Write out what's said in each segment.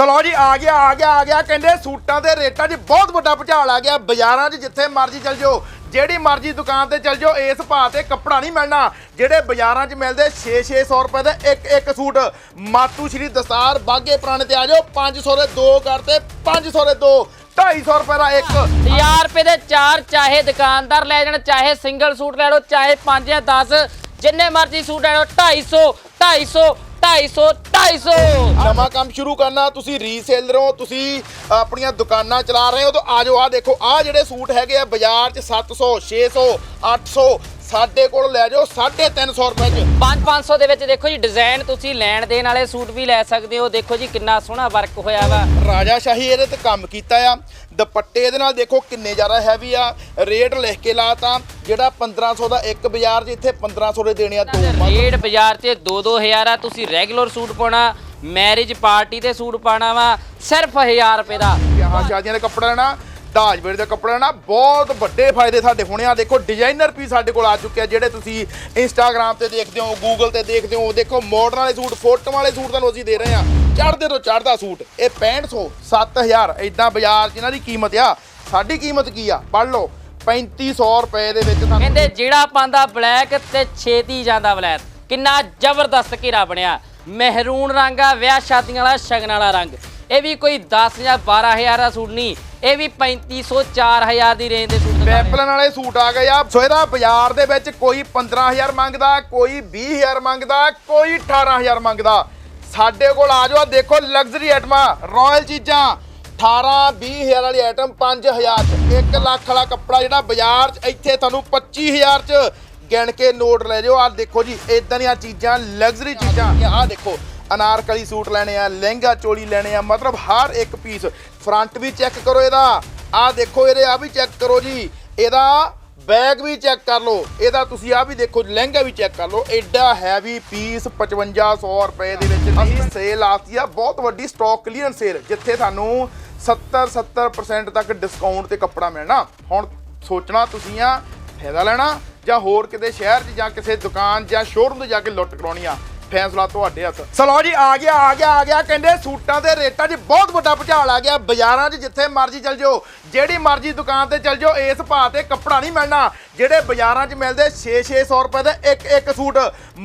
ਚਲੋ ਜੀ, ਆ ਗਿਆ ਆ ਗਿਆ ਆ ਗਿਆ। ਕਹਿੰਦੇ ਸੂਟਾਂ ਦੇ ਰੇਟਾਂ 'ਚ ਬਹੁਤ ਵੱਡਾ ਭੁਚਾਲ ਆ ਗਿਆ। ਬਾਜ਼ਾਰਾਂ 'ਚ ਜਿੱਥੇ ਮਰਜ਼ੀ ਚਲ ਜਾਓ, ਜਿਹੜੀ ਮਰਜ਼ੀ ਦੁਕਾਨ ਤੇ ਚਲ ਜਾਓ, ਇਸ ਭਾਅ ਤੇ ਕੱਪੜਾ ਨਹੀਂ ਮਿਲਣਾ। ਜਿਹੜੇ ਬਾਜ਼ਾਰਾਂ 'ਚ ਮਿਲਦੇ 6-600 ਰੁਪਏ ਦੇ ਇੱਕ ਇੱਕ ਸੂਟ। ਮਾਤੂ ਸ਼੍ਰੀ ਦਸਤਾਰ, ਬਾਗੇ ਪੁਰਾਣੇ ਤੇ ਆ ਜਾਓ। 500 ਦੇ ਦੋ ਕਰਤੇ 500 ਦੇ ਦੋ 250 ਰੁਪਏ ਦਾ ਇੱਕ। 1000 ਰੁਪਏ ਦੇ ਚਾਰ, ਚਾਹੇ ਦੁਕਾਨਦਾਰ ਲੈ ਜਾਣ, ਚਾਹੇ ਸਿੰਗਲ ਸੂਟ ਲੈ ਲਓ, ਚਾਹੇ 5 ਜਾਂ 10 ਜਿੰਨੇ ਮਰਜ਼ੀ ਸੂਟ ਲੈ ਲਓ 250 250 250 250 ਨਵਾਂ ਕੰਮ ਸ਼ੁਰੂ ਕਰਨਾ, ਤੁਸੀਂ ਰੀਸੇਲਰ ਹੋ ਤੁਸੀਂ ਆਪਣੀਆਂ ਦੁਕਾਨਾਂ ਚਲਾ ਰਹੇ ਹੋ, ਤਾਂ ਆਜੋ ਆ ਦੇਖੋ ਆ ਜਿਹੜੇ ਸੂਟ ਹੈਗੇ ਆ ਬਾਜ਼ਾਰ 'ਚ 700 600 800 ਸਾਡੇ ਕੋਲ ਲੈ ਜਾਓ 350 ਰੁਪਏ 'ਚ। 5-500 ਦੇ ਵਿੱਚ ਦੇਖੋ ਜੀ ਡਿਜ਼ਾਈਨ ਤੁਸੀਂ ਲੈਣ ਦੇਣ ਵਾਲੇ ਸੂਟ ਵੀ ਲੈ ਸਕਦੇ ਹੋ। ਦੇਖੋ ਜੀ ਕਿੰਨਾ ਸੋਹਣਾ ਵਰਕ ਹੋਇਆ ਵਾ। ਰਾਜਾ ਸ਼ਾਹੀ ਇਹਦੇ ਤੇ ਕੰਮ ਕੀਤਾ ਆ। ਦੁਪੱਟੇ ਇਹਦੇ ਨਾਲ ਦੇਖੋ ਕਿੰਨੇ ਜ਼ਿਆਦਾ ਹੈਵੀ ਆ। ਰੇਟ ਲਿਖ ਕੇ ਲਾਤਾ ਜਿਹੜਾ 1500 ਦਾ ਇੱਕ ਬਾਜ਼ਾਰ 'ਚ ਇੱਥੇ 1500 ਦੇ ਦੇਣੇ ਆ ਦੋ ਰੇਟ ਬਾਜ਼ਾਰ 'ਚ 2-2000 ਆ। ਤੁਸੀਂ ਰੈਗੂਲਰ ਸੂਟ ਪਾਉਣਾ ਮੈਰਿਜ ਪਾਰਟੀ ਤੇ ਸੂਟ ਪਾਣਾ ਵਾ ਸਿਰਫ 1000 ਰੁਪਏ ਦਾ। ਵਿਆਹਾਂ ਸ਼ਾਦੀਆਂ ਦਾ ਕੱਪੜਾ ਲੈਣਾ ਦਾਜ ਵੇਲੇ ਦਾ ਕੱਪੜਾ ਲੈਣਾ ਬਹੁਤ ਵੱਡੇ ਫਾਇਦੇ ਸਾਡੇ ਹੋਣੇ ਆ। ਦੇਖੋ ਡਿਜ਼ਾਈਨਰ ਵੀ ਸਾਡੇ ਕੋਲ ਆ ਚੁੱਕੇ ਆ, ਜਿਹੜੇ ਤੁਸੀਂ ਇੰਸਟਾਗ੍ਰam ਤੇ ਦੇਖਦੇ ਹੋ ਗੂਗਲ ਤੇ ਦੇਖਦੇ ਹੋ। ਦੇਖੋ ਮਾਡਰਨ ਵਾਲੇ ਸੂਟ ਫੋਟੋ ਵਾਲੇ ਸੂਟ ਤੁਹਾਨੂੰ ਅਸੀਂ ਦੇ ਰਹੇ ਆ। ਚੜ੍ਹਦੇ ਤੋਂ ਚੜ੍ਹਦਾ ਸੂਟ, ਇਹ 6500 7000 ਇਦਾਂ ਬਾਜ਼ਾਰ 'ਚ ਇਹਨਾਂ ਦੀ ਕੀਮਤ ਆ। ਸਾਡੀ ਕੀਮਤ ਕੀ ਆ? ਪੜ੍ਹ ਲਓ 3500 ਰੁਪਏ ਦੇ ਵਿੱਚ ਤੁਹਾਨੂੰ ਕਹਿੰਦੇ ਜਿਹੜਾ ਪਾਉਂਦਾ ਬਲੈਕ ਤੇ ਛੇਤੀ ਜਾਂਦਾ ਬਲੈਕ। ਕਿੰਨਾ ਜ਼ਬਰਦਸਤ ਘੇਰਾ ਬਣਿਆ। ਮਹਿਰੂਨ ਰੰਗ ਆ, ਵਿਆਹ ਸ਼ਾਦੀਆਂ ਵਾਲਾ, ਸ਼ਗਨ ਵਾਲਾ ਰੰਗ। ਇਹ ਵੀ ਕੋਈ 10 ਜਾਂ 12000 ਦਾ ਸੂਟ ਨਹੀਂ। ਇਹ ਵੀ 3500 4000 ਦੀ ਰੇਂਜ ਦੇ ਸੂਟ ਪੈਪਲਨ ਵਾਲੇ ਸੂਟ ਆ ਗਏ ਆ। ਸੋ ਇਹਦਾ ਬਾਜ਼ਾਰ ਦੇ ਵਿੱਚ ਕੋਈ 15000 ਮੰਗਦਾ, ਕੋਈ 20000 ਮੰਗਦਾ, ਕੋਈ 18000 ਮੰਗਦਾ। ਸਾਡੇ ਕੋਲ ਆ ਜਾਓ ਦੇਖੋ ਲਗਜ਼ਰੀ ਆਈਟਮਾਂ ਰਾਇਲ ਚੀਜ਼ਾਂ। 18 20000 ਵਾਲੀ ਆਈਟਮ 5000 ਚ। 1 ਲੱਖ ਵਾਲਾ ਕੱਪੜਾ ਜਿਹੜਾ ਬਾਜ਼ਾਰ 'ਚ, ਇੱਥੇ ਤੁਹਾਨੂੰ 25000 ਚ ਗਿਣ ਕੇ ਨੋਟ ਲੈ ਜਾਓ। ਆ ਦੇਖੋ ਜੀ ਇਦਾਂ ਦੀਆਂ ਚੀਜ਼ਾਂ ਲਗਜ਼ਰੀ ਚੀਜ਼ਾਂ। ਆ ਦੇਖੋ, ਅਨਾਰਕਲੀ ਸੂਟ ਲੈਣੇ ਆ, ਲਹਿੰਗਾ ਚੋਲੀ ਲੈਣੇ ਆ, ਮਤਲਬ ਹਰ ਇੱਕ ਪੀਸ ਫਰੰਟ ਵੀ ਚੈੱਕ ਕਰੋ ਇਹਦਾ। ਆ ਦੇਖੋ ਇਹਦੇ ਆ ਵੀ ਚੈੱਕ ਕਰੋ ਜੀ। ਇਹਦਾ ਬੈਗ ਵੀ ਚੈੱਕ ਕਰ ਲਓ। ਇਹਦਾ ਤੁਸੀਂ ਆ ਵੀ ਦੇਖੋ ਲਹਿੰਗਾ ਵੀ ਚੈੱਕ ਕਰ ਲਓ। ਐਡਾ ਹੈਵੀ ਪੀਸ 5500 ਰੁਪਏ ਦੇ ਵਿੱਚ ਅਸੀਂ ਸੇਲ ਆਤੀ ਆ ਬਹੁਤ ਵੱਡੀ ਸਟਾਕ ਕਲੀਅਰੈਂਸ ਸੇਲ ਜਿੱਥੇ ਤੁਹਾਨੂੰ 70 70% ਤੱਕ ਡਿਸਕਾਊਂਟ ਤੇ ਕੱਪੜਾ ਮਿਲਣਾ। ਹੁਣ ਸੋਚਣਾ ਤੁਸੀਂ ਆ ਫਾਇਦਾ ਲੈਣਾ ਜਾਂ ਹੋਰ ਕਿਤੇ ਸ਼ਹਿਰ 'ਚ ਜਾਂ ਕਿਸੇ ਦੁਕਾਨ ਜਾਂ ਸ਼ੋਰੂਮ ਤੇ ਜਾ ਕੇ ਲੁੱਟ ਕਰਾਉਣੀ ਆ। ਫੈਸਲਾ ਤੁਹਾਡੇ ਹੱਥ। ਸਲੋ ਜੀ, ਆ ਗਿਆ ਆ ਗਿਆ ਆ ਗਿਆ। ਕਹਿੰਦੇ ਸੂਟਾਂ ਦੇ ਰੇਟਾਂ 'ਚ ਬਹੁਤ ਵੱਡਾ ਭੁਚਾਲ ਆ ਗਿਆ। ਬਾਜ਼ਾਰਾਂ 'ਚ ਜਿੱਥੇ ਮਰਜ਼ੀ ਚਲ ਜਾਓ, ਜਿਹੜੀ ਮਰਜ਼ੀ ਦੁਕਾਨ ਤੇ ਚਲ ਜਾਓ, ਇਸ ਭਾਅ ਤੇ ਕੱਪੜਾ ਨਹੀਂ ਮਿਲਣਾ। ਜਿਹੜੇ ਬਾਜ਼ਾਰਾਂ 'ਚ ਮਿਲਦੇ 6-600 ਰੁਪਏ ਦੇ ਇੱਕ ਇੱਕ ਸੂਟ।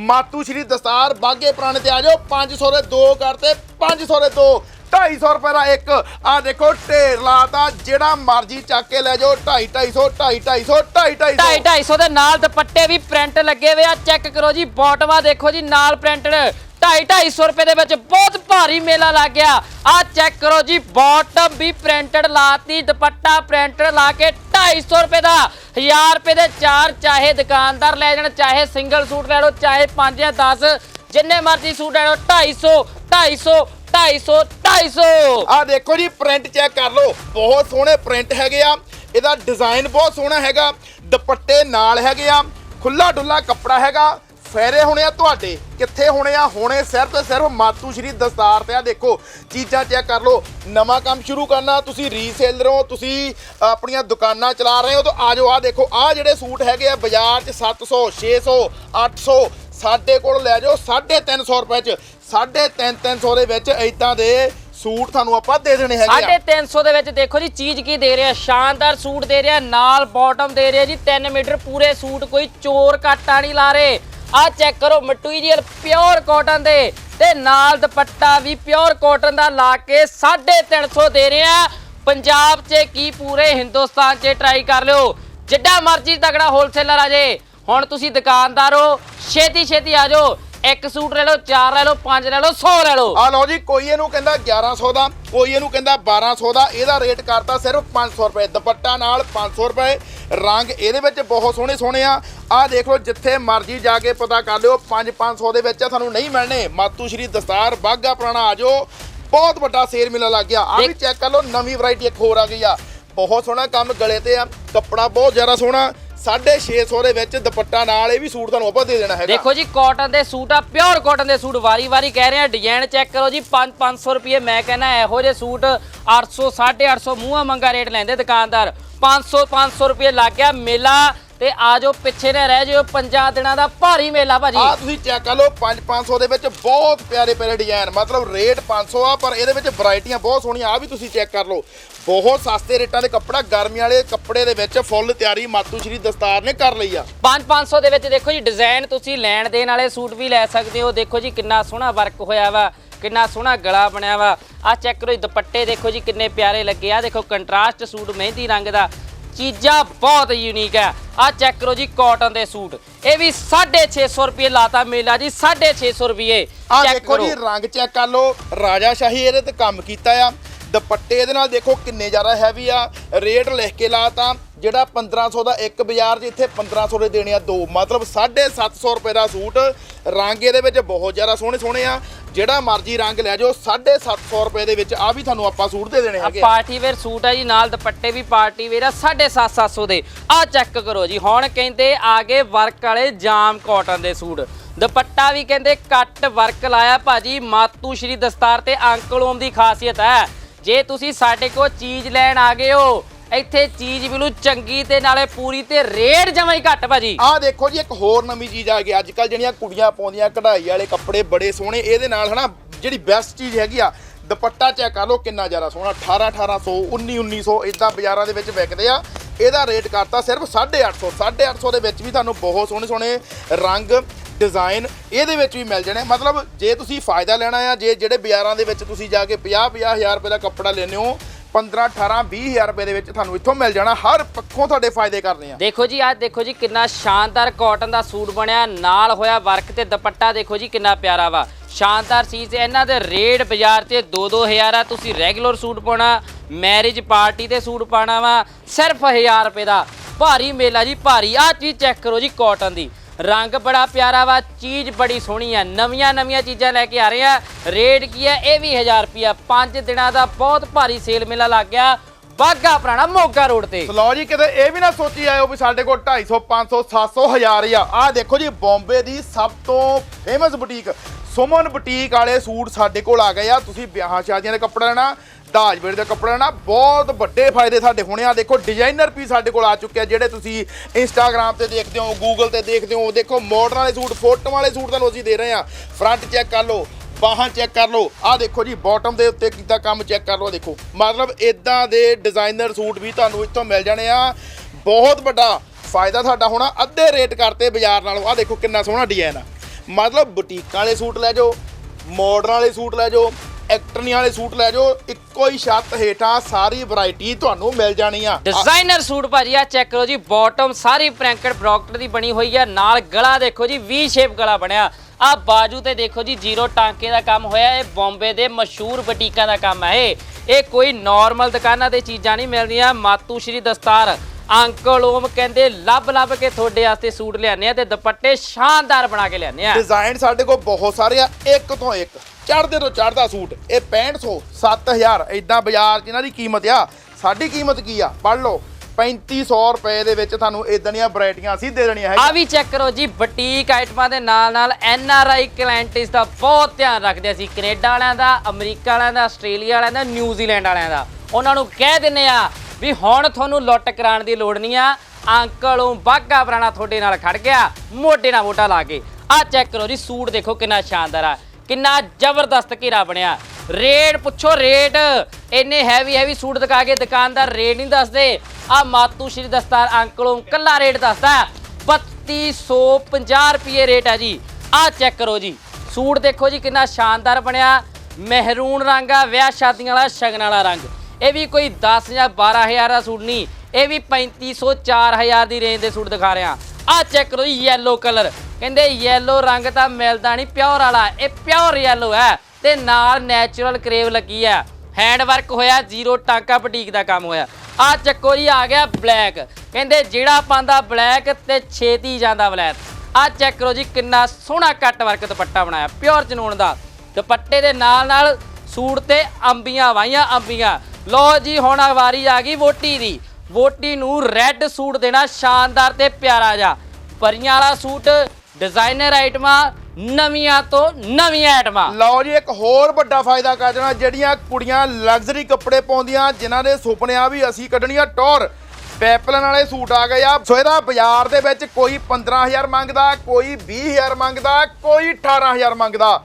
ਮਾਤੂ ਸ਼੍ਰੀ ਦਸਤਾਰ, ਬਾਗੇ ਪੁਰਾਣੇ ਤੇ ਆ ਜਾਓ। 500 ਦੇ ਦੋ ਕਰਤੇ 500 ਦੇ ਦੋ। 250 ਰੁਪਏ ਦਾ ਇੱਕ। ਆ ਦੇਖੋ, ਢੇਰ ਲਾਤਾ, ਜਿਹੜਾ ਮਰਜ਼ੀ ਚੱਕ ਕੇ ਲੈ ਜਾਓ 250 250 250 250 250 ਦੇ ਨਾਲ ਦੁਪੱਟੇ ਵੀ ਪ੍ਰਿੰਟ ਲੱਗੇ ਹੋਏ ਆ। ਚੈੱਕ ਕਰੋ ਜੀ ਬਾਟਮਾ ਦੇਖੋ ਜੀ, ਨਾਲ ਪ੍ਰਿੰਟਡ। 250 250 ਰੁਪਏ ਦੇ ਵਿੱਚ ਬਹੁਤ ਭਾਰੀ ਮੇਲਾ ਲੱਗ ਗਿਆ। ਆ ਚੈੱਕ ਕਰੋ ਜੀ ਬਾਟਮ ਵੀ ਪ੍ਰਿੰਟਡ ਲਾਤੀ, ਦੁਪੱਟਾ ਪ੍ਰਿੰਟਡ ਲਾ ਕੇ 250 ਰੁਪਏ ਦਾ। 1000 ਰੁਪਏ ਦੇ ਚਾਰ, ਚਾਹੇ ਦੁਕਾਨਦਾਰ ਲੈ ਜਾਣ, ਚਾਹੇ ਸਿੰਗਲ ਸੂਟ ਲੈ ਲਓ, ਚਾਹੇ 5 ਜਾਂ 10 ਜਿੰਨੇ ਮਰਜ਼ੀ ਸੂਟ ਲੈ ਲਓ 250 250 250 250 ਆ ਦੇਖੋ ਜੀ ਪ੍ਰਿੰਟ ਚੈੱਕ ਕਰ ਲਓ। ਬਹੁਤ ਸੋਹਣੇ ਪ੍ਰਿੰਟ ਹੈਗੇ ਆ। ਇਹਦਾ ਡਿਜ਼ਾਈਨ ਬਹੁਤ ਸੋਹਣਾ ਹੈਗਾ। ਦੁਪੱਟੇ ਨਾਲ ਹੈਗੇ ਆ। ਖੁੱਲਾ ਡੁੱਲਾ ਕੱਪੜਾ ਹੈਗਾ। ਫੈਰੇ ਹੋਣੇ ਆ ਤੁਹਾਡੇ। ਕਿੱਥੇ ਹੋਣੇ ਆ? ਹੋਣੇ ਸਿਰਫ ਤੇ ਸਿਰਫ ਮਾਤੂ ਸ਼੍ਰੀ ਦਸਤਾਰ ਤੇ ਆ। ਦੇਖੋ, ਚੀਜ਼ਾਂ ਚੈੱਕ ਕਰ ਲਓ। ਨਵਾਂ ਕੰਮ ਸ਼ੁਰੂ ਕਰਨਾ। ਤੁਸੀਂ ਰੀਸੇਲਰ ਹੋ ਤੁਸੀਂ ਆਪਣੀਆਂ ਦੁਕਾਨਾਂ ਚਲਾ ਰਹੇ ਹੋ। ਤਾਂ ਆਜੋ ਆ ਦੇਖੋ ਆ ਜਿਹੜੇ ਸੂਟ ਹੈਗੇ ਆ, ਬਾਜ਼ਾਰ 'ਚ 700 600 800 ਸਾਡੇ ਕੋਲ ਲੈ ਜਾਓ 350 ਰੁਪਏ 'ਚ। 350 ਦੇ ਵਿੱਚ ਇਦਾਂ ਦੇ ਸੂਟ ਤੁਹਾਨੂੰ ਆਪਾਂ ਦੇ ਦੇਣੇ ਹੈਗੇ ਆ। ਸਾਢੇ 300 ਦੇ ਵਿੱਚ ਦੇਖੋ ਜੀ, ਚੀਜ਼ ਕੀ ਦੇ ਰਿਹਾ? ਸ਼ਾਨਦਾਰ ਸੂਟ ਦੇ ਰਿਹਾ, ਨਾਲ ਬਾਟਮ ਦੇ ਰਿਹਾ ਜੀ 3 ਮੀਟਰ ਪੂਰੇ ਸੂਟ, ਕੋਈ ਚੋਰ ਕਾਟਾ ਨਹੀਂ ਲਾ ਰਹੇ। ਆ ਚੈੱਕ ਕਰੋ ਮਟੀਰੀਅਲ ਪਿਓਰ ਕਾਟਨ ਦੇ। ਤੇ ਨਾਲ ਦੁਪੱਟਾ ਵੀ ਪਿਓਰ ਕਾਟਨ ਦਾ ਲਾ ਕੇ 350 ਦੇ ਰਿਹਾ ਪੰਜਾਬ 'ਚ ਕੀ ਪੂਰੇ ਹਿੰਦੁਸਤਾਨ 'ਚ ਟਰਾਈ ਕਰ ਲਿਓ। ਜਿੱਡਾ ਮਰਜ਼ੀ ਤਗੜਾ ਹੋਲਸੇਲਰ ਆ ਜੇ। ਹੁਣ ਤੁਸੀਂ ਦੁਕਾਨਦਾਰ ਹੋ ਛੇਤੀ ਛੇਤੀ ਆ ਜਾਓ। ਇੱਕ ਸੂਟ ਲੈ ਲਓ ਚਾਰ ਲੈ ਲਓ ਪੰਜ ਲੈ ਲਓ 100 ਲੈ ਲਓ। ਆ ਲਓ ਜੀ ਕੋਈ ਇਹਨੂੰ ਕਹਿੰਦਾ 1100 ਦਾ ਕੋਈ ਇਹਨੂੰ ਕਹਿੰਦਾ 1200 ਦਾ। ਇਹਦਾ ਰੇਟ ਕਰਤਾ ਸਿਰਫ 500 ਰੁਪਏ। ਦੁਪੱਟਾ ਨਾਲ 500 ਰੁਪਏ। ਰੰਗ ਇਹਦੇ ਵਿੱਚ ਬਹੁਤ ਸੋਹਣੇ ਸੋਹਣੇ ਆ। ਆ ਦੇਖ ਲਓ ਜਿੱਥੇ ਮਰਜ਼ੀ ਜਾ ਕੇ ਪਤਾ ਕਰ ਲਿਓ 5 500 ਦੇ ਵਿੱਚ ਤੁਹਾਨੂੰ ਨਹੀਂ ਮਿਲਣੇ। ਮਾਤੂ ਸ਼੍ਰੀ ਦਸਤਾਰ ਬਾਗਾ ਪੁਰਾਣਾ ਆ ਜਾਓ। ਬਹੁਤ ਵੱਡਾ ਸੇਲ ਮੇਲਾ ਲੱਗ ਗਿਆ। ਆ ਵੀ ਚੈੱਕ ਕਰ ਲਓ ਨਵੀਂ ਵੈਰਾਈਟੀ ਇੱਕ ਹੋਰ ਆ ਗਈ ਆ। ਬਹੁਤ ਸੋਹਣਾ ਕੰਮ ਗਲੇ ਤੇ ਆ। ਕੱਪੜਾ ਬਹੁਤ ਜ਼ਿਆਦਾ ਸੋਹਣਾ। 650 ਦੇ ਵਿੱਚ ਦੁਪੱਟਾ ਨਾਲ ਇਹ ਵੀ ਸੂਟ ਤੁਹਾਨੂੰ ਆਪਾਂ ਦੇ ਦੇਣਾ ਹੈਗਾ। ਦੇਖੋ ਜੀ ਕਾਟਨ ਦੇ ਸੂਟ ਆ ਪਿਓਰ ਕਾਟਨ ਦੇ ਸੂਟ ਵਾਰੀ-ਵਾਰੀ ਕਹਿ ਰਹੇ ਆ ਡਿਜ਼ਾਈਨ ਚੈੱਕ ਕਰੋ ਜੀ 5-500 ਰੁਪਏ, ਮੈਂ ਕਹਿੰਦਾ ਇਹੋ ਜਿਹੇ ਸੂਟ 800 850 ਮੂੰਹਾਂ ਮੰਗਾ ਰੇਟ ਲੈਂਦੇ ਦੁਕਾਨਦਾਰ। 500 500 ਰੁਪਏ ਲੱਗ ਗਿਆ ਮੇਲਾ ਤੇ ਆਜੋ ਪਿੱਛੇ ਨਾ ਰਹਿ ਜਿਓ ਪੰਜਾਂ ਦਿਨਾਂ ਦਾ ਭਾਰੀ ਮੇਲਾ ਭਾਜੀ। ਆ ਤੁਸੀਂ ਚੈੱਕ ਕਰ ਲਓ 5-500 ਦੇ ਵਿੱਚ ਬਹੁਤ ਪਿਆਰੇ ਪਿਆਰੇ ਡਿਜ਼ਾਈਨ ਮਤਲਬ ਰੇਟ 500 ਆ ਪਰ ਇਹਦੇ ਵਿੱਚ ਵੈਰਾਈਟੀਆਂ ਬਹੁਤ ਸੋਹਣੀਆਂ ਆ ਵੀ ਤੁਸੀਂ ਚੈੱਕ ਕਰ ਲਓ। ਬਹੁਤ ਸਸਤੇ ਰੇਟਾਂ ਦੇ ਕੱਪੜਾ ਗਰਮੀ ਵਾਲੇ ਕੱਪੜੇ ਦੇ ਵਿੱਚ ਫੁੱਲ ਤਿਆਰੀ ਮਾਤੂ ਸ਼੍ਰੀ ਦਸਤਾਰ ਨੇ ਕਰ ਲਈ ਆ। 5-500 ਦੇ ਵਿੱਚ ਦੇਖੋ ਜੀ ਡਿਜ਼ਾਈਨ ਤੁਸੀਂ ਲੈਣ ਦੇਣ ਵਾਲੇ ਸੂਟ ਵੀ ਲੈ ਸਕਦੇ ਹੋ। ਦੇਖੋ ਜੀ ਕਿੰਨਾ ਸੋਹਣਾ ਵਰਕ ਹੋਇਆ ਵਾ ਕਿੰਨਾ ਸੋਹਣਾ ਗਲਾ ਬਣਿਆ ਵਾ। ਆ ਚੈੱਕ ਕਰੋ ਜੀ ਦੁਪੱਟੇ ਦੇਖੋ ਜੀ ਕਿੰਨੇ ਪਿਆਰੇ ਲੱਗੇ ਆ। ਦੇਖੋ ਕੰਟਰਾਸਟ ਸੂਟ ਮਹਿੰਦੀ ਰੰਗ ਦਾ। ਚੀਜ਼ਾਂ ਬਹੁਤ ਯੂਨੀਕ ਹੈ। ਆ ਚੈੱਕ ਕਰੋ ਜੀ ਕਾਟਨ ਦੇ ਸੂਟ। ਇਹ ਵੀ 650 ਰੁਪਏ ਲਾਤਾ ਮੇਲਾ ਜੀ 650 ਰੁਪਏ। ਆ ਚੈੱਕ ਦੇਖੋ ਜੀ ਰੰਗ ਚੈੱਕ ਕਰ ਲਓ। ਰਾਜਾ ਸ਼ਾਹੀ ਇਹਦੇ ਤੇ ਕੰਮ ਕੀਤਾ ਆ। ਦੁਪੱਟੇ ਇਹਦੇ ਨਾਲ ਦੇਖੋ ਕਿੰਨੇ ਜ਼ਿਆਦਾ ਹੈਵੀ ਆ। ਰੇਟ ਲਿਖ ਕੇ ਲਾਤਾ ਜਿਹੜਾ 1500 ਦਾ ਇੱਕ ਬਾਜ਼ਾਰ 'ਚ ਇੱਥੇ 1500 ਦੇ ਦੇਣੇ ਆ ਦੋ ਮਤਲਬ 750 ਰੁਪਏ ਦਾ ਸੂਟ। ਰੰਗ ਇਹਦੇ ਵਿੱਚ ਬਹੁਤ ਜ਼ਿਆਦਾ ਸੋਹਣੇ ਸੋਹਣੇ ਆ। ਜਿਹੜਾ ਮਰਜ਼ੀ ਰੰਗ ਲੈ ਜਾਓ 750 ਰੁਪਏ ਦੇ ਵਿੱਚ ਆ ਵੀ ਤੁਹਾਨੂੰ ਆਪਾਂ ਸੂਟ ਦੇ ਦੇਣੇ ਹੈਗੇ। ਪਾਰਟੀ ਵੇਅਰ ਸੂਟ ਆ ਜੀ ਨਾਲ ਦੁਪੱਟੇ ਵੀ ਪਾਰਟੀ ਵੇਅਰ ਆ 750 ਦੇ। ਆ ਚੈੱਕ ਕਰੋ ਜੀ ਹੁਣ ਕਹਿੰਦੇ ਆ ਗਏ ਵਰਕ ਵਾਲੇ ਜਾਮ ਕਾਟਨ ਦੇ ਸੂਟ। ਦੁਪੱਟਾ ਵੀ ਕਹਿੰਦੇ ਕੱਟ ਵਰਕ ਲਾਇਆ ਭਾਜੀ ਮਾਤੂ ਸ਼੍ਰੀ ਦਸਤਾਰ ਤੇ ਅੰਕਲ ਓਮ ਦੀ ਖਾਸੀਅਤ ਹੈ। ਜੇ ਤੁਸੀਂ ਸਾਡੇ ਕੋਲ ਚੀਜ਼ ਲੈਣ ਆ ਗਏ ਹੋ, ਇੱਥੇ ਚੀਜ਼ ਬਿਲੂ ਚੰਗੀ ਤੇ ਨਾਲੇ ਪੂਰੀ ਤੇ ਰੇਟ ਜਮਾਂ ਹੀ ਘੱਟ ਭਾਜੀ। ਆਹ ਦੇਖੋ ਜੀ, ਇੱਕ ਹੋਰ ਨਵੀਂ ਚੀਜ਼ ਆ ਗਈ। ਅੱਜ ਕੱਲ ਜਿਹੜੀਆਂ ਕੁੜੀਆਂ ਪਾਉਂਦੀਆਂ, ਕਢਾਈ ਵਾਲੇ ਕੱਪੜੇ ਬੜੇ ਸੋਹਣੇ। ਇਹਦੇ ਨਾਲ ਹਨਾ, ਜਿਹੜੀ ਬੈਸਟ ਚੀਜ਼ ਹੈਗੀ ਆ, ਦੁਪੱਟਾ ਚੈੱਕ ਕਰ ਲਓ, ਕਿੰਨਾ ਜ਼ਿਆਦਾ ਸੋਹਣਾ। 18 1800 19 1900 ਇਦਾਂ ਬਾਜ਼ਾਰਾਂ ਦੇ ਵਿੱਚ ਵਿਕਦੇ ਆ। ਇਹਦਾ ਰੇਟ ਕਰਤਾ ਸਿਰਫ 850 850 ਦੇ ਵਿੱਚ ਵੀ ਤੁਹਾਨੂੰ ਬਹੁਤ ਸੋਹਣੇ ਸੋਹਣੇ ਰੰਗ ਡਿਜ਼ਾਈਨ ਇਹਦੇ ਵਿੱਚ ਵੀ ਮਿਲ ਜਾਣੇ। ਮਤਲਬ ਜੇ ਤੁਸੀਂ ਫਾਇਦਾ ਲੈਣਾ ਆ, ਜੇ ਜਿਹੜੇ ਬਾਜ਼ਾਰਾਂ ਦੇ ਵਿੱਚ ਤੁਸੀਂ ਜਾ ਕੇ 50 50000 ਰੁਪਏ ਦਾ ਕੱਪੜਾ ਲੈਂਦੇ ਹੋ 15 18 20000 ਰੁਪਏ ਦੇ ਵਿੱਚ ਤੁਹਾਨੂੰ ਇੱਥੋਂ ਮਿਲ ਜਾਣਾ। ਹਰ ਪੱਖੋਂ ਤੁਹਾਡੇ ਫਾਇਦੇ ਕਰਨੇ ਆ। ਦੇਖੋ ਜੀ ਅੱਜ ਦੇਖੋ ਜੀ, ਕਿੰਨਾ ਸ਼ਾਨਦਾਰ ਕਾਟਨ ਦਾ ਸੂਟ ਬਣਿਆ। ਨਾਲ ਹੋਇਆ ਵਰਕ ਤੇ ਦੁਪੱਟਾ, ਦੇਖੋ ਜੀ, ਕਿੰਨਾ ਪਿਆਰਾ ਵਾ। ਸ਼ਾਨਦਾਰ ਚੀਜ਼ ਹੈ। ਇਹਨਾਂ ਦੇ ਰੇਟ ਬਾਜ਼ਾਰ 'ਚ 2-2000 ਆ। ਤੁਸੀਂ ਰੈਗੂਲਰ ਸੂਟ ਪਾਉਣਾ ਮੈਰਿਜ ਪਾਰਟੀ ਤੇ ਸੂਟ ਪਾਣਾ ਵਾ, ਸਿਰਫ 1000 ਰੁਪਏ ਦਾ। ਭਾਰੀ ਮੇਲਾ ਜੀ, ਭਾਰੀ। ਆਹ ਚੀਜ਼ ਚੈੱਕ ਕਰੋ ਜੀ ਕਾਟਨ ਦੀ। ਰੰਗ ਬੜਾ ਪਿਆਰਾ ਵਾ, ਚੀਜ਼ ਬੜੀ ਸੋਹਣੀ ਆ। ਨਵੀਆਂ ਨਵੀਆਂ ਚੀਜ਼ਾਂ ਲੈ ਕੇ ਆ ਰਹੇ ਆ। ਰੇਟ ਕੀ ਹੈ ਇਹ ਵੀ 1000 ਰੁਪਿਆ 5 ਦਿਨਾਂ ਦਾ ਬਹੁਤ ਭਾਰੀ ਸੇਲ ਮੇਲਾ ਲੱਗ ਗਿਆ। ਬਾਗਾ ਪੁਰਾਣਾ ਮੋਗਾ ਰੋਡ ਤੇ। ਲਓ ਜੀ, ਕਿਤੇ ਇਹ ਵੀ ਨਾ ਸੋਚੀ ਆਇਓ ਵੀ ਸਾਡੇ ਕੋਲ 250 500 700 1000 ਹੀ ਆ। ਆਹ ਦੇਖੋ ਜੀ, ਬੰਬੇ ਦੀ ਸਭ ਤੋਂ ਫੇਮਸ ਬੁਟੀਕ ਸੁਮਨ ਬੁਟੀਕ ਵਾਲੇ ਸੂਟ ਸਾਡੇ ਕੋਲ ਆ ਗਏ ਆ। ਤੁਸੀਂ ਵਿਆਹਾਂ ਸ਼ਾਦੀਆਂ ਦੇ ਕੱਪੜਾ ਲੈਣਾ ਦਾਜ ਵੇੜੇ ਦਾ ਕੱਪੜਾ ਨਾ ਬਹੁਤ ਵੱਡੇ ਫਾਇਦੇ ਸਾਡੇ ਹੋਣੇ ਆ। ਦੇਖੋ ਡਿਜ਼ਾਈਨਰ ਵੀ ਸਾਡੇ ਕੋਲ ਆ ਚੁੱਕੇ ਆ ਜਿਹੜੇ ਤੁਸੀਂ ਇੰਸਟਾਗ੍ਰam ਤੇ ਦੇਖਦੇ ਹੋ ਗੂਗਲ ਤੇ ਦੇਖਦੇ ਹੋ। ਦੇਖੋ ਮਾਡਰਨ ਵਾਲੇ ਸੂਟ ਫੋਟੋ ਵਾਲੇ ਸੂਟ ਤੁਹਾਨੂੰ ਅਸੀਂ ਦੇ ਰਹੇ ਆ ਫਰੰਟ ਚੈੱਕ ਕਰ ਲਓ, ਬਾਹਾਂ ਚੈੱਕ ਕਰ ਲਓ। ਆਹ ਦੇਖੋ ਜੀ ਬਾਟਮ ਦੇ ਉੱਤੇ ਕੀਤਾ ਕੰਮ ਚੈੱਕ ਕਰ ਲਓ, ਦੇਖੋ। ਮਤਲਬ ਇਦਾਂ ਦੇ ਡਿਜ਼ਾਈਨਰ ਸੂਟ ਵੀ ਤੁਹਾਨੂੰ ਇੱਥੋਂ ਮਿਲ ਜਾਣੇ ਆ। ਬਹੁਤ ਵੱਡਾ ਫਾਇਦਾ ਤੁਹਾਡਾ ਹੋਣਾ, ਅੱਧੇ ਰੇਟ ਕਰਤੇ ਬਾਜ਼ਾਰ ਨਾਲੋਂ। ਆਹ ਦੇਖੋ ਕਿੰਨਾ ਸੋਹਣਾ ਡਿਜ਼ਾਈਨ ਆ। ਮਤਲਬ ਬੁਟੀਕਾਂ ਵਾਲੇ ਸੂਟ ਲੈ ਜਾਓ ਮਾਡਰਨ ਵਾਲੇ ਸੂਟ ਲੈ ਜਾਓ ਐਕਟਰਨੀਆਂ ਵਾਲੇ ਸੂਟ ਲੈ ਜਾਓ, ਇੱਕੋ ਹੀ ਛੱਤ ਹੇਠਾਂ ਸਾਰੀ ਵੈਰਾਈਟੀ ਤੁਹਾਨੂੰ ਮਿਲ ਜਾਣੀ ਆ। ਡਿਜ਼ਾਈਨਰ ਸੂਟ ਭਾਜੀ ਆ ਚੈੱਕ ਕਰੋ ਜੀ ਬਾਟਮ ਸਾਰੀ ਪ੍ਰੈਂਕਟ ਬ੍ਰੌਕਟ ਦੀ ਬਣੀ ਹੋਈ ਹੈ ਨਾਲ ਗਲਾ ਦੇਖੋ ਜੀ ਵੀ ਸ਼ੇਪ ਗਲਾ ਬਣਿਆ। ਆ ਬਾਜੂ ਤੇ ਦੇਖੋ ਜੀ, ਜ਼ੀਰੋ ਟਾਂਕੇ ਦਾ ਕੰਮ ਹੋਇਆ, ਇਹ ਬੰਬੇ ਦੇ ਮਸ਼ਹੂਰ ਬਟੀਕਾਂ ਦਾ ਕੰਮ ਹੈ ਇਹ। ਇਹ ਕੋਈ ਨਾਰਮਲ ਦੁਕਾਨਾਂ ਤੇ ਚੀਜ਼ਾਂ ਨਹੀਂ ਮਿਲਦੀਆਂ ਮਾਤੂ ਸ਼੍ਰੀ ਦਸਤਾਰ ਅੰਕਲ ਓਮ ਕਹਿੰਦੇ ਲੱਭ ਲੱਭ ਕੇ ਤੁਹਾਡੇ ਵਾਸਤੇ ਸੂਟ ਲਿਆਨੇ ਆ ਤੇ ਦੁਪੱਟੇ ਸ਼ਾਨਦਾਰ ਬਣਾ ਕੇ ਲਿਆਨੇ ਆ। ਡਿਜ਼ਾਈਨ ਸਾਡੇ ਕੋਲ ਬਹੁਤ ਸਾਰੇ ਆ ਇੱਕ ਤੋਂ ਇੱਕ। ਚੜਦੇ ਤੋਂ ਚੜਦਾ ਸੂਟ ਇਹ 6500 7000 ਇਦਾਂ ਬਾਜ਼ਾਰ 'ਚ ਇਹਨਾਂ ਦੀ ਕੀਮਤ ਆ ਸਾਡੀ ਕੀਮਤ ਕੀ ਆ? ਪੜ ਲਓ 3500 ਰੁਪਏ ਦੇ ਵਿੱਚ ਤੁਹਾਨੂੰ ਇਦਾਂ ਦੀਆਂ ਵੈਰਾਈਟੀਆਂ ਅਸੀਂ ਦੇ ਦੇਣੀਆਂ ਆ ਹੈ ਵੀ ਚੈੱਕ ਕਰੋ ਜੀ ਬੁਟੀਕ ਆਈਟਮਾਂ ਦੇ ਨਾਲ ਨਾਲ ਐਨ ਆਰ ਆਈ ਕਲਾਇੰਟਸ ਦਾ ਬਹੁਤ ਧਿਆਨ ਰੱਖਦੇ ਅਸੀਂ। ਕੈਨੇਡਾ ਵਾਲਿਆਂ ਦਾ ਅਮਰੀਕਾ ਵਾਲਿਆਂ ਦਾ ਆਸਟ੍ਰੇਲੀਆ ਵਾਲਿਆਂ ਦਾ ਨਿਊਜ਼ੀਲੈਂਡ ਵਾਲਿਆਂ ਦਾ। ਉਹਨਾਂ ਨੂੰ ਕਹਿ ਦਿੰਨੇ ਆ ਵੀ ਹੁਣ ਤੁਹਾਨੂੰ ਲੁੱਟ ਕਰਾਉਣ ਦੀ ਲੋੜ ਨਹੀਂ ਆ। ਅੰਕਲੋਂ ਉਹ ਬਾਗਾ ਪੁਰਾਣਾ ਤੁਹਾਡੇ ਨਾਲ ਖੜ ਗਿਆ। ਮੋਢੇ ਨਾਲ ਮੋਢਾ ਲਾ ਕੇ। ਆ ਚੈੱਕ ਕਰੋ ਜੀ, ਸੂਟ ਦੇਖੋ ਕਿੰਨਾ ਸ਼ਾਨਦਾਰ ਆ। ਕਿੰਨਾ ਜ਼ਬਰਦਸਤ ਘੇਰਾ ਬਣਿਆ। ਰੇਟ ਪੁੱਛੋ, ਰੇਟ ਇੰਨੇ ਹੈਵੀ ਹੈਵੀ ਸੂਟ ਦਿਖਾ ਕੇ ਦੁਕਾਨਦਾਰ ਰੇਟ ਨਹੀਂ ਦੱਸਦੇ। ਆ ਮਾਤੂ ਸ਼੍ਰੀ ਦਸਤਾਰ ਅੰਕਲੋਂ ਕੱਲਾ ਰੇਟ ਦੱਸਦਾ। 3250 ਰੁਪਏ ਰੇਟ ਆ ਜੀ। ਆ ਚੈੱਕ ਕਰੋ ਜੀ। ਸੂਟ ਦੇਖੋ ਜੀ ਕਿੰਨਾ ਸ਼ਾਨਦਾਰ ਬਣਿਆ। ਮਹਿਰੂਨ ਰੰਗ ਆ, ਵਿਆਹ ਸ਼ਾਦੀਆਂ ਵਾਲਾ, ਸ਼ਗਨ ਵਾਲਾ ਰੰਗ। ਇਹ ਵੀ ਕੋਈ 10 ਜਾਂ 12000 ਦਾ ਸੂਟ ਨਹੀਂ, ਇਹ ਵੀ 3500 4000 ਦੀ ਰੇਂਜ ਦੇ ਸੂਟ ਦਿਖਾ ਰਿਹਾ। ਆ ਚੈੱਕ ਕਰੋ ਜੀ ਯੈਲੋ ਕਲਰ ਕਹਿੰਦੇ ਯੈਲੋ ਰੰਗ ਤਾਂ ਮਿਲਦਾ ਨਹੀਂ ਪਿਓਰ ਵਾਲਾ। ਇਹ ਪਿਓਰ ਯੈਲੋ ਹੈ ਤੇ ਨਾਲ ਨੈਚੁਰਲ ਕਰੇਵ ਲੱਗੀ ਹੈ। ਹੈਂਡ ਵਰਕ ਹੋਇਆ ਜ਼ੀਰੋ ਟਾਂਕਾ ਬੁਟੀਕ ਦਾ ਕੰਮ ਹੋਇਆ। ਆ ਚੱਕੋ ਜੀ, ਆ ਗਿਆ ਬਲੈਕ ਕਹਿੰਦੇ ਜਿਹੜਾ ਪਾਉਂਦਾ ਬਲੈਕ ਤੇ ਛੇਤੀ ਜਾਂਦਾ ਬਲੈਕ ਆ ਚੈੱਕ ਕਰੋ ਜੀ, ਕਿੰਨਾ ਸੋਹਣਾ ਕੱਟ ਵਰਕ ਦੁਪੱਟਾ ਬਣਾਇਆ ਪਿਓਰ ਜਨੂਨ ਦਾ। ਦੁਪੱਟੇ ਦੇ ਨਾਲ ਨਾਲ ਸੂਟ ਤੇ ਅੰਬੀਆਂ ਵਾਈਆਂ ਅੰਬੀਆਂ। ਲੋ ਜੀ, ਹੁਣ ਵਾਰੀ ਆ ਗਈ ਵੋਟੀ ਦੀ। ਵੋਟੀ ਨੂੰ ਰੈੱਡ ਸੂਟ ਦੇਣਾ ਸ਼ਾਨਦਾਰ ਤੇ ਪਿਆਰਾ ਜਾ ਪਰੀਆਂ ਵਾਲਾ ਸੂਟ ਡਿਜ਼ਾਈਨਰ ਆਈਟਮਾਂ ਨਵੀਆਂ ਤੋਂ ਨਵੀਆਂ ਆਈਟਮਾਂ ਲਓ ਜੀ, ਇੱਕ ਹੋਰ ਵੱਡਾ ਫਾਇਦਾ ਕਰ ਦੇਣਾ, ਜਿਹੜੀਆਂ ਕੁੜੀਆਂ ਲਗਜ਼ਰੀ ਕੱਪੜੇ ਪਾਉਂਦੀਆਂ, ਜਿਨ੍ਹਾਂ ਦੇ ਸੁਪਨੇ ਆ ਵੀ ਅਸੀਂ ਕੱਢਣੀਆਂ ਟੌਰ। ਪੈਪਲਨ ਵਾਲੇ ਸੂਟ ਆ ਗਏ ਆ। ਸੋ ਇਹਦਾ ਬਾਜ਼ਾਰ ਦੇ ਵਿੱਚ ਕੋਈ 15000 ਮੰਗਦਾ, ਕੋਈ 20000 ਮੰਗਦਾ, ਕੋਈ 18000 ਮੰਗਦਾ।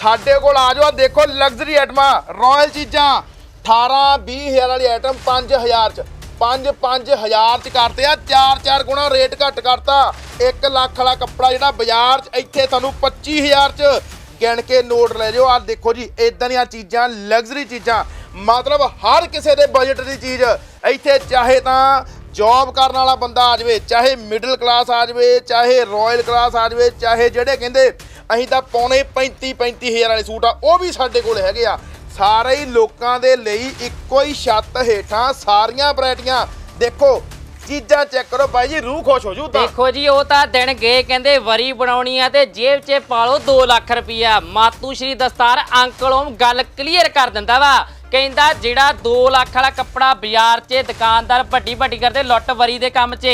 ਸਾਡੇ ਕੋਲ ਆ ਜਾਓ ਦੇਖੋ ਲਗਜ਼ਰੀ ਆਈਟਮਾਂ ਰਾਇਲ ਚੀਜ਼ਾਂ। 18 20000 ਵਾਲੀ ਆਈਟਮ 5000 ਚ। 5 5000 ਚ ਕਰਤੇ ਆ। 4 4 ਗੁਣਾ ਰੇਟ ਘੱਟ ਕਰਤਾ। 1 ਲੱਖ ਵਾਲਾ ਕੱਪੜਾ ਜਿਹੜਾ ਬਾਜ਼ਾਰ ਚ, ਇੱਥੇ ਤੁਹਾਨੂੰ 25000 ਚ। ਗਿਣ ਕੇ ਨੋਟ ਲੈ ਜਾਓ। ਆ ਦੇਖੋ ਜੀ ਇਦਾਂ ਦੀਆਂ ਚੀਜ਼ਾਂ ਲਗਜ਼ਰੀ ਚੀਜ਼ਾਂ। ਮਤਲਬ ਹਰ ਕਿਸੇ ਦੇ ਬਜਟ ਦੀ ਚੀਜ਼। ਇੱਥੇ ਚਾਹੇ ਤਾਂ ਜੌਬ ਕਰਨ ਵਾਲਾ ਬੰਦਾ ਆ ਜਾਵੇ, ਚਾਹੇ ਮਿਡਲ ਕਲਾਸ ਆ ਜਾਵੇ, ਚਾਹੇ ਰਾਇਲ ਕਲਾਸ ਆ ਜਾਵੇ, ਚਾਹੇ ਜਿਹੜੇ ਕਹਿੰਦੇ, ਅਸੀਂ ਤਾਂ ਪੌਣੇ 35 35000 ਵਾਲੇ ਸੂਟ ਆ, ਉਹ ਵੀ ਸਾਡੇ ਕੋਲ ਹੈਗੇ ਆ। ਸਾਰੇ ਹੀ ਲੋਕਾਂ ਦੇ ਲਈ ਇੱਕੋ ਹੀ ਛੱਤ ਹੇਠਾਂ ਸਾਰੀਆਂ ਵੈਰਾਈਟੀਆਂ। ਦੇਖੋ, ਚੀਜ਼ਾਂ ਚੈੱਕ ਕਰੋ ਭਾਈ ਜੀ, ਰੂਹ ਖੁਸ਼ ਹੋ ਜੂ ਤਾਂ। ਦੇਖੋ ਜੀ, ਉਹ ਤਾਂ ਦਿਨ ਗਏ, ਕਹਿੰਦੇ ਵਰੀ ਬਣਾਉਣੀ ਆ ਤੇ ਜੇਬ 'ਚ ਪਾ ਲਓ 2 ਲੱਖ ਰੁਪਈਆ ਮਾਤੂ ਸ਼੍ਰੀ ਦਸਤਾਰ ਅੰਕਲ ਓਮ ਗੱਲ ਕਲੀਅਰ ਕਰ ਦਿੰਦਾ ਵਾ। ਕਹਿੰਦਾ ਜਿਹੜਾ 2 ਲੱਖ ਵਾਲਾ ਕੱਪੜਾ ਬਾਜ਼ਾਰ 'ਚ ਦੁਕਾਨਦਾਰ ਵੱਡੀ ਵੱਡੀ ਕਰਦੇ ਲੁੱਟ ਵਰੀ ਦੇ ਕੰਮ 'ਚ,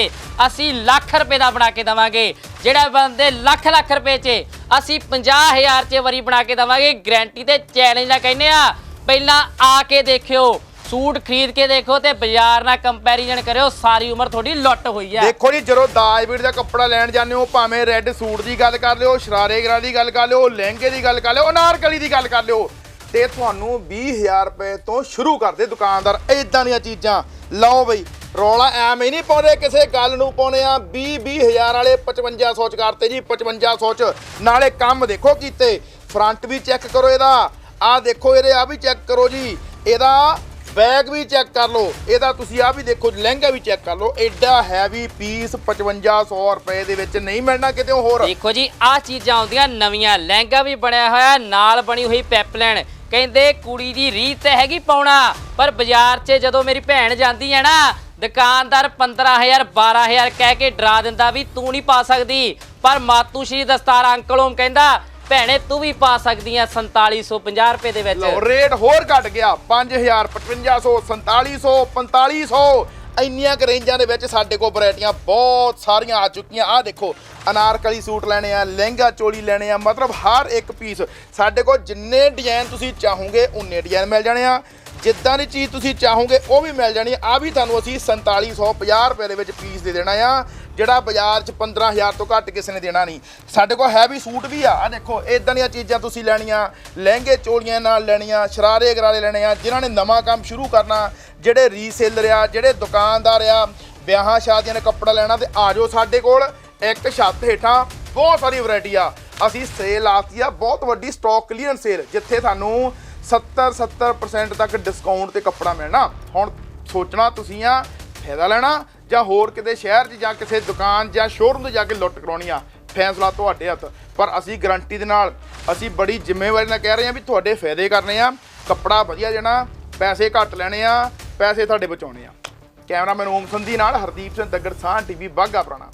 ਅਸੀਂ ਲੱਖ ਰੁਪਏ ਦਾ ਬਣਾ ਕੇ ਦਵਾਂਗੇ। ਜਿਹੜਾ ਬੰਦੇ ਲੱਖ ਲੱਖ ਰੁਪਏ 'ਚ, ਅਸੀਂ 50000 'ਚ ਵਰੀ ਬਣਾ ਕੇ ਦਵਾਂਗੇ। ਗਰੰਟੀ ਤੇ ਚੈਲੰਜ ਨਾਲ ਕਹਿੰਦੇ ਆ, ਪਹਿਲਾਂ ਆ ਕੇ ਦੇਖਿਓ, ਸੂਟ ਖਰੀਦ ਕੇ ਦੇਖੋ ਤੇ ਬਾਜ਼ਾਰ ਨਾਲ ਕੰਪੈਰੀਜ਼ਨ ਕਰਿਓ, ਸਾਰੀ ਉਮਰ ਤੁਹਾਡੀ ਲੁੱਟ ਹੋਈ ਆ। ਦੇਖੋ ਜੀ, ਜਦੋਂ ਦਾਜ ਵੀਰ ਦਾ ਕੱਪੜਾ ਲੈਣ ਜਾਂਦੇ ਹੋ, ਭਾਵੇਂ ਰੈੱਡ ਸੂਟ ਦੀ ਗੱਲ ਕਰ ਲਿਓ, ਸ਼ਰਾਰੇ ਗਰਾਂ ਦੀ ਗੱਲ ਕਰ ਲਿਓ, ਲਹਿੰਗੇ ਦੀ ਗੱਲ ਕਰ ਲਿਓ, ਅਨਾਰਕਲੀ ਦੀ ਗੱਲ ਕਰ ਲਿਓ ਤੇ ਤੁਹਾਨੂੰ 20000 ਰੁਪਏ ਤੋਂ ਸ਼ੁਰੂ ਕਰਦੇ ਦੁਕਾਨਦਾਰ ਇਦਾਂ ਦੀਆਂ ਚੀਜ਼ਾਂ। ਲਓ ਬਈ, ਰੌਲਾ ਐਵੇਂ ਨਹੀਂ ਪਾਉਂਦੇ, ਕਿਸੇ ਗੱਲ ਨੂੰ ਪਾਉਣੇ ਆ। 20 20000 ਵਾਲੇ 5500 ਚ ਕਰਤੇ ਜੀ 5500 ਚ। ਨਾਲੇ ਕੰਮ ਦੇਖੋ ਕੀਤੇ ਫਰੰਟ ਵੀ ਚੈੱਕ ਕਰੋ ਇਹਦਾ। ਆਹ ਦੇਖੋ ਇਹਦੇ ਆ ਵੀ ਚੈੱਕ ਕਰੋ ਜੀ। ਇਹਦਾ ਬੈਗ ਵੀ ਚੈੱਕ ਕਰ ਲਓ। ਇਹਦਾ ਤੁਸੀਂ ਆ ਵੀ ਦੇਖੋ, ਲਹਿੰਗਾ ਵੀ ਚੈੱਕ ਕਰ ਲਓ। ਐਡਾ ਹੈਵੀ ਪੀਸ 5500 ਰੁਪਏ ਦੇ ਵਿੱਚ ਨਹੀਂ ਮਿਲਣਾ ਕਿਤੇ ਹੋਰ। ਦੇਖੋ ਜੀ, ਆਹ ਚੀਜ਼ਾਂ ਆਉਂਦੀਆਂ, ਨਵੀਆਂ। ਲਹਿੰਗਾ ਵੀ ਬਣਿਆ ਹੋਇਆ, ਨਾਲ ਬਣੀ ਹੋਈ ਪੈਪਲੈਨ ਕਹਿੰਦੇ ਕੁੜੀ ਦੀ ਰੀਤ ਤੇ ਹੈਗੀ ਪਾਉਣਾ, ਪਰ ਬਾਜ਼ਾਰ 'ਚ ਜਦੋਂ ਮੇਰੀ ਭੈਣ ਜਾਂਦੀ ਹੈ ਨਾ, ਦੁਕਾਨਦਾਰ 15000 12000 ਕਹਿ ਕੇ ਡਰਾ ਦਿੰਦਾ ਵੀ ਤੂੰ ਨਹੀਂ ਪਾ ਸਕਦੀ। ਪਰ ਮਾਤੂ ਸ਼੍ਰੀ ਦਸਤਾਰ ਅੰਕਲ ਓਮ ਕਹਿੰਦਾ, ਭੈਣੇ, ਤੂੰ ਵੀ ਪਾ ਸਕਦੀ ਆ 4750 ਰੁਪਏ ਦੇ ਵਿੱਚ। ਲਓ, ਰੇਟ ਹੋਰ ਘਟ ਗਿਆ 5000 5500 4700 4500 ਇੰਨੀਆਂ ਕੁ ਰੇਂਜਾਂ ਦੇ ਵਿੱਚ ਸਾਡੇ ਕੋਲ ਵੈਰਾਈਟੀਆਂ ਬਹੁਤ ਸਾਰੀਆਂ ਆ ਚੁੱਕੀਆਂ। ਆ ਦੇਖੋ ਅਨਾਰਕਲੀ ਸੂਟ ਲੈਣੇ ਆ, ਲਹਿੰਗਾ ਚੋਲੀ ਲੈਣੇ ਆ, ਮਤਲਬ ਹਰ ਇੱਕ ਪੀਸ ਸਾਡੇ ਕੋਲ ਜਿੰਨੇ ਡਿਜ਼ਾਈਨ ਤੁਸੀਂ ਚਾਹੋਗੇ, ਉਨੇ ਡਿਜ਼ਾਈਨ ਮਿਲ ਜਾਣੇ ਆ। ਜਿੱਦਾਂ ਦੀ ਚੀਜ਼ ਤੁਸੀਂ ਚਾਹੋਗੇ, ਉਹ ਵੀ ਮਿਲ ਜਾਣੀ ਆ। ਵੀ ਤੁਹਾਨੂੰ ਅਸੀਂ 4750 ਰੁਪਏ ਦੇ ਵਿੱਚ ਪੀਸ ਦੇ ਦੇਣਾ ਆ। ਜਿਹੜਾ ਬਾਜ਼ਾਰ 'ਚ 15000 ਤੋਂ ਘੱਟ ਕਿਸੇ ਨੇ ਦੇਣਾ ਨਹੀਂ। ਸਾਡੇ ਕੋਲ ਹੈਵੀ ਸੂਟ ਵੀ ਆ। ਆ ਦੇਖੋ ਇਦਾਂ ਦੀਆਂ ਚੀਜ਼ਾਂ ਤੁਸੀਂ ਲੈਣੀਆਂ, ਲਹਿੰਗੇ ਚੋਲੀਆਂ ਨਾਲ ਲੈਣੀਆਂ, ਸ਼ਰਾਰੇ ਗਰਾਰੇ ਲੈਣੇ ਆ, ਜਿਨ੍ਹਾਂ ਨੇ ਨਵਾਂ ਕੰਮ ਸ਼ੁਰੂ ਕਰਨਾ, ਜਿਹੜੇ ਰੀਸੇਲਰ ਆ, ਜਿਹੜੇ ਦੁਕਾਨਦਾਰ ਆ, ਵਿਆਹਾਂ ਸ਼ਾਦੀਆਂ ਨੇ ਕੱਪੜਾ ਲੈਣਾ ਤੇ ਆ ਜਾਓ ਸਾਡੇ ਕੋਲ। ਇੱਕ ਛੱਤ ਹੇਠਾਂ ਬਹੁਤ ਸਾਰੀ ਵੈਰਾਈਟੀ ਆ। ਅਸੀਂ ਸੇਲ ਆਤੀ ਆ, ਬਹੁਤ ਵੱਡੀ ਸਟਾਕ ਕਲੀਅਰੈਂਸ ਸੇਲ ਜਿੱਥੇ ਤੁਹਾਨੂੰ 70 70% ਤੱਕ ਡਿਸਕਾਊਂਟ ਤੇ ਕੱਪੜਾ ਮਿਲਣਾ। ਹੁਣ ਸੋਚਣਾ ਤੁਸੀਂ ਆ, ਫਾਇਦਾ ਲੈਣਾ ਜਾਂ ਹੋਰ ਕਿਤੇ ਸ਼ਹਿਰ 'ਚ ਜਾਂ ਕਿਸੇ ਦੁਕਾਨ ਜਾਂ ਸ਼ੋਰੂਮ ਤੇ ਜਾ ਕੇ ਲੁੱਟ ਕਰਾਉਣੀ ਆ ਫੈਸਲਾ ਤੁਹਾਡੇ ਹੱਥ। ਪਰ ਅਸੀਂ ਗਰੰਟੀ ਦੇ ਨਾਲ ਅਸੀਂ ਬੜੀ ਜ਼ਿੰਮੇਵਾਰੀ ਨਾਲ ਕਹਿ ਰਹੇ ਹਾਂ ਵੀ ਤੁਹਾਡੇ ਫਾਇਦੇ ਕਰਨੇ ਆ, ਕੱਪੜਾ ਵਧੀਆ ਦੇਣਾ, ਪੈਸੇ ਘੱਟ ਲੈਣੇ ਆ, ਪੈਸੇ ਤੁਹਾਡੇ ਬਚਾਉਣੇ ਆ। ਕੈਮਰਾਮੈਨ ਓਮ ਸੰਧੀ ਨਾਲ ਹਰਦੀਪ ਸਿੰਘ ਦੱਗੜ ਸਾਹ ਟੀਵੀ ਬਾਗਾ ਪੁਰਾਣਾ।